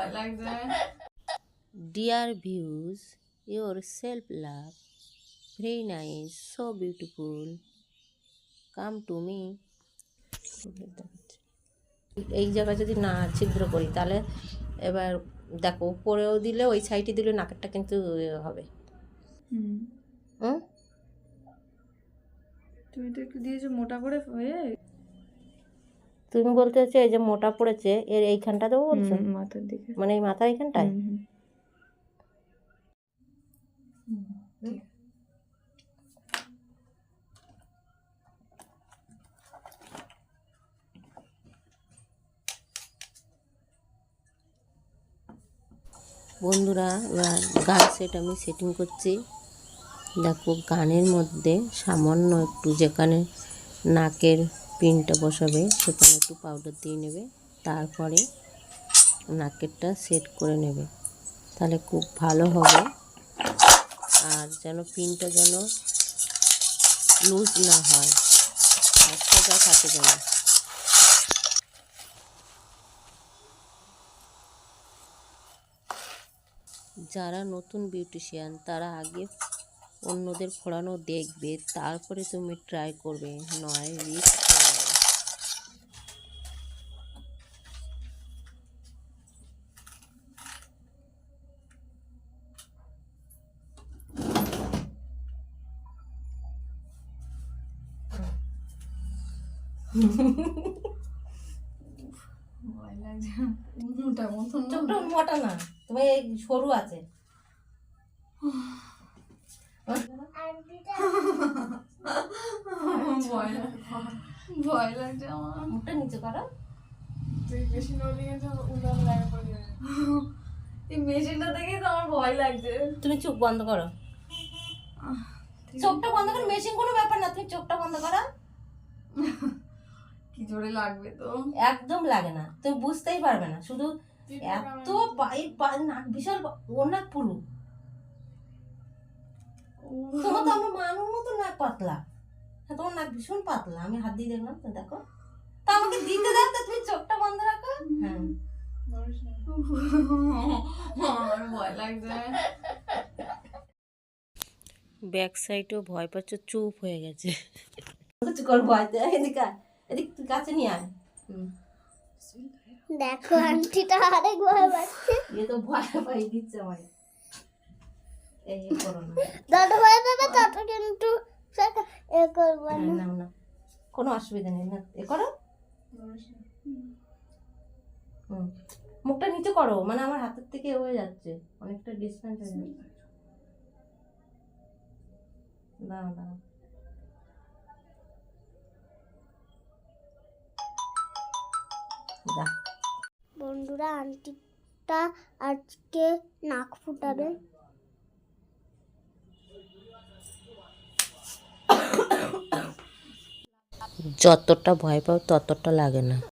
ভয় লাগছে Dear views, your self love, very nice, so beautiful. Come to me. এই জায়গায় যদি না ছিদ্র করি তাহলে এবার দেখো উপরেও দিলে ওই সাইডে দিলে নাকেরটা কিন্তু হবে। তুমি তো একটু দিয়েছ মোটা করে হয়ে তুমি বলতে হচ্ছে এই যে মোটা পড়েছে এর এইখানটা দেবো বলছো? মাথার দিকে। মানে এই মাথার এইখানটায়। বন্ধুরা এবার গান সেট আমি সেটিং করছি। দেখো গানের মধ্যে সামান্য একটু যেখানে নাকের পিনটা বসাবে, সেখানে একটু পাউডার দিয়ে নেবে, তারপরে নাকেরটা সেট করে নেবে। তাহলে খুব ভালো হবে। আর যেন পিনটা যেন লুজ না হয়। সোজা থাকে যেন। যারা নতুন বিউটিশিয়ান তারা আগে অন্যদের ফোড়ানো দেখবে তারপরে তুমি ট্রাই করবে। নয় রিস্ক মোটা মতন মোটা না তবে এই সরু আছে। ভয় লাগছে আমার মুখটা নিচে করো মেশিনটা দেখেই তো আমার ভয় লাগছে। তুমি চোখ বন্ধ করো। চোখটা বন্ধ করো মেশিন কোনো ব্যাপার না তুমি চোখটা বন্ধ করো। কি জোরে লাগবে তো। একদম লাগে না তুমি বুঝতেই পারবে না শুধু এত বিশাল নাক পুরু। তোমার তো আমার মানুষ মতো নাক পাতলা হ্যাঁ তোমার নাক ভীষণ পাতলা। আমি হাত দিয়ে দেখলাম তো দেখো। তা আমাকে দিতে দাও তো তুমি চোখটা বন্ধ রাখো। হ্যাঁ। আমার ভয় লাগছে। ব্যাক সাইডেও ভয় পাচ্ছ চুপ হয়ে গেছে। কিছু কর ভয় এদিকে এদিক তুই কাছে নিয়ে আয়। হুম। দেখো আন্টিটা আরেক ভয় পাচ্ছে। এ তো ভয় পাই দিচ্ছে আমায়। এই করো না যত ভয় পাবে তত কিন্তু এ করব হ্যাঁ, না না কোনো অসুবিধা নেই না এ করো। হুম। মুখটা নিচে করো মানে আমার হাতের থেকে হয়ে যাচ্ছে অনেকটা ডিস্টেন্স হয়ে যাচ্ছে। দাঁড়াও দাঁড়াও বন্ধুরা আন্টিটা আজকে নাক ফুটাবে। যতটা ভয় পাও ততটা লাগে না।